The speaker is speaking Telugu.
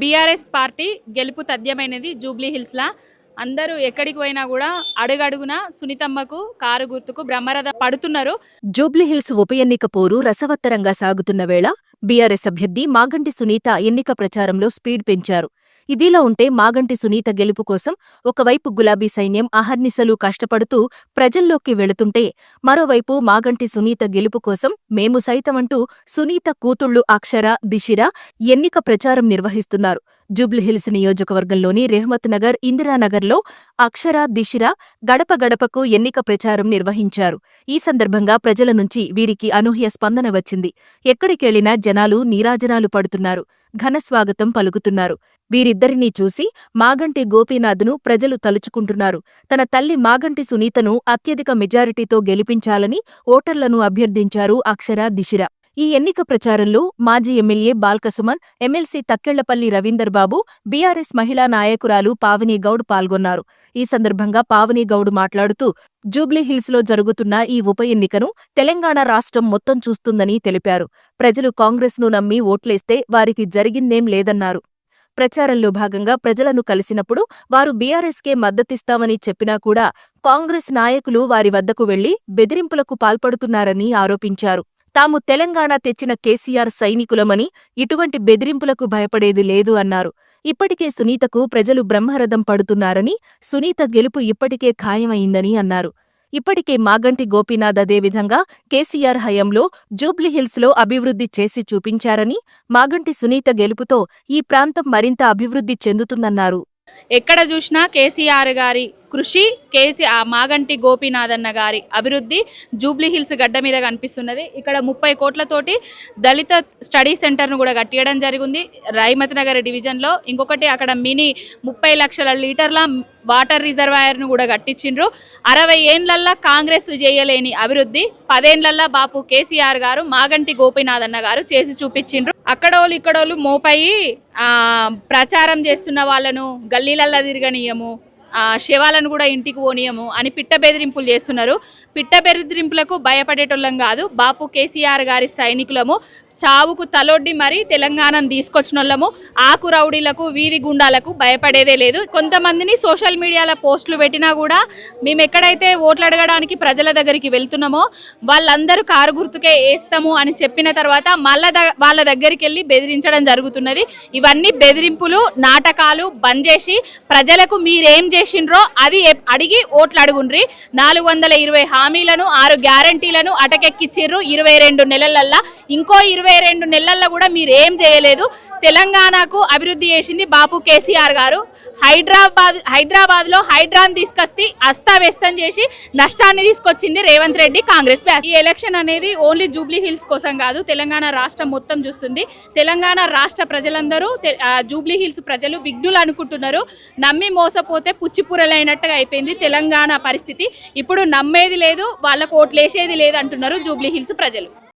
బీఆర్ఎస్ పార్టీ గెలుపు తథ్యమైనది జూబ్లీ హిల్స్లా. అందరూ ఎక్కడికి పోయినా కూడా అడుగడుగున సునీతమ్మకు కారు గుర్తుకు బ్రహ్మరథ పడుతున్నారు. జూబ్లీహిల్స్ ఉప ఎన్నిక పోరు రసవత్తరంగా సాగుతున్న వేళ బీఆర్ఎస్ అభ్యర్థి మాగంటి సునీత ఎన్నిక ప్రచారంలో స్పీడ్ పెంచారు. ఇదిలా ఉంటే మాగంటి సునీత గెలుపు కోసం ఒకవైపు గులాబీ సైన్యం అహర్నిశలు కష్టపడుతూ ప్రజల్లోకి వెళుతుంటే మరోవైపు మాగంటి సునీత గెలుపు కోసం మేము సైతమంటూ సునీత కూతుళ్ళు అక్షర దిశిర ఎన్నిక ప్రచారం నిర్వహిస్తున్నారు. జూబ్లీహిల్స్ నియోజకవర్గంలోని రెహ్మత్ నగర్ ఇందిరానగర్లో అక్షర దిశిర గడప గడపకు ఎన్నిక ప్రచారం నిర్వహించారు. ఈ సందర్భంగా ప్రజల నుంచి వీరికి అనూహ్య స్పందన వచ్చింది. ఎక్కడికెళ్ళినా జనాలు నీరాజనాలు పడుతున్నారు. ఘనస్వాగతం పలుకుతున్నారు. వీరిద్దరినీ చూసి మాగంటి గోపీనాథ్ను ప్రజలు తలుచుకుంటున్నారు. తన తల్లి మాగంటి సునీతను అత్యధిక మెజారిటీతో గెలిపించాలని ఓటర్లను అభ్యర్థించారు అక్షర దిశిర. ఈ ఎన్నిక ప్రచారంలో మాజీ MLA Balka Suman MLC Takkellapalli Ravinder Babu BRS మహిళా నాయకురాలు పావనీగౌడ్ పాల్గొన్నారు. ఈ సందర్భంగా పావనిగౌడ్ మాట్లాడుతూ జూబ్లీహిల్స్లో జరుగుతున్న ఈ ఉప ఎన్నికను తెలంగాణ రాష్ట్రం మొత్తం చూస్తుందని తెలిపారు. ప్రజలు కాంగ్రెస్ను నమ్మి ఓట్లేస్తే వారికి జరిగిందేం లేదన్నారు. ప్రచారంలో భాగంగా ప్రజలను కలిసినప్పుడు వారు బీఆర్ఎస్కే మద్దతిస్తామని చెప్పినా కూడా కాంగ్రెస్ నాయకులు వారి వద్దకు వెళ్ళి బెదిరింపులకు పాల్పడుతున్నారని ఆరోపించారు. తాము తెలంగాణ తెచ్చిన కేసీఆర్ సైనికులమని ఇటువంటి బెదిరింపులకు భయపడేది లేదు అన్నారు. ఇప్పటికే సునీతకు ప్రజలు బ్రహ్మరథం పడుతున్నారని సునీత గెలుపు ఇప్పటికే ఖాయమైందని అన్నారు. ఇప్పటికే మాగంటి గోపీనాథ్ అదేవిధంగా కేసీఆర్ హయంలో జూబ్లీహిల్స్లో అభివృద్ధి చేసి చూపించారని మాగంటి సునీత గెలుపుతో ఈ ప్రాంతం మరింత అభివృద్ధి చెందుతుందన్నారు. ఎక్కడ చూసినా కేసీఆర్ గారి కృషి కేసీ ఆ మాగంటి గోపీనాథన్న గారి అభివృద్ధి జూబ్లీ హిల్స్ గడ్డ మీద కనిపిస్తున్నది. ఇక్కడ ముప్పై కోట్లతోటి దళిత స్టడీ సెంటర్ను కూడా కట్టియడం జరిగింది. రైమత్ నగర్ డివిజన్లో ఇంకొకటి అక్కడ మినీ ముప్పై లక్షల లీటర్ల వాటర్ రిజర్వాయర్ను కూడా కట్టించిండ్రు. అరవై ఏండ్లల్లా కాంగ్రెస్ చేయలేని అభివృద్ధి పదేండ్లల్లా బాపు కేసీఆర్ గారు మాగంటి గోపీనాథ్ అన్న గారు చేసి చూపించిండ్రు. అక్కడోళ్ళు ఇక్కడోళ్ళు మోపయి ప్రచారం చేస్తున్న వాళ్ళను గల్లీలల్లా తిరగనీయము శవాలను కూడా ఇంటికి పోనీయము అని పిట్ట బెదిరింపులు చేస్తున్నారు. పిట్ట బెదిరింపులకు భయపడేటోళ్ళం కాదు. బాపు కేసీఆర్ గారి సైనికులము. చావుకు తలొడ్డి మరీ తెలంగాణను తీసుకొచ్చిన వాళ్ళము ఆకు రౌడీలకు వీధి గుండాలకు భయపడేదే లేదు. కొంతమందిని సోషల్ మీడియాలో పోస్టులు పెట్టినా కూడా మేము ఎక్కడైతే ఓట్లు అడగడానికి ప్రజల దగ్గరికి వెళ్తున్నామో వాళ్ళందరూ కారు గుర్తుకే వేస్తాము అని చెప్పిన తర్వాత మళ్ళా ద- వాళ్ళ దగ్గరికి వెళ్ళి బెదిరించడం జరుగుతున్నది. ఇవన్నీ బెదిరింపులు నాటకాలు బంద్ చేసి ప్రజలకు మీరేం చేసిండ్రో అది అడిగి ఓట్లు అడుగుండ్రి. నాలుగు వందల ఇరవై హామీలను ఆరు గ్యారంటీలను అటకెక్కిచ్చిర్రు ఇరవై రెండు నెలలల్లా. ఇంకో ఇరవై రెండు నెలల్లో కూడా మీరు ఏం చేయలేదు. తెలంగాణకు అభివృద్ధి చేసింది బాపు కేసీఆర్ గారు. హైదరాబాద్ హైదరాబాద్లో హైడ్రాన్ తీసుకొస్తే అస్తావ్యస్తం చేసి నష్టాన్ని తీసుకొచ్చింది రేవంత్ రెడ్డి కాంగ్రెస్ ఈ ఎలక్షన్ అనేది ఓన్లీ జూబ్లీ హిల్స్ కోసం కాదు తెలంగాణ రాష్ట్రం మొత్తం చూస్తుంది. తెలంగాణ రాష్ట్ర ప్రజలందరూ తె- జూబ్లీ హిల్స్ ప్రజలు విఘ్నులు అనుకుంటున్నారు. నమ్మి మోసపోతే పుచ్చిపురలైనట్టుగా అయిపోయింది తెలంగాణ పరిస్థితి. ఇప్పుడు నమ్మేది లేదు వాళ్ళకు ఓట్లేసేది లేదు అంటున్నారు జూబ్లీ హిల్స్ ప్రజలు.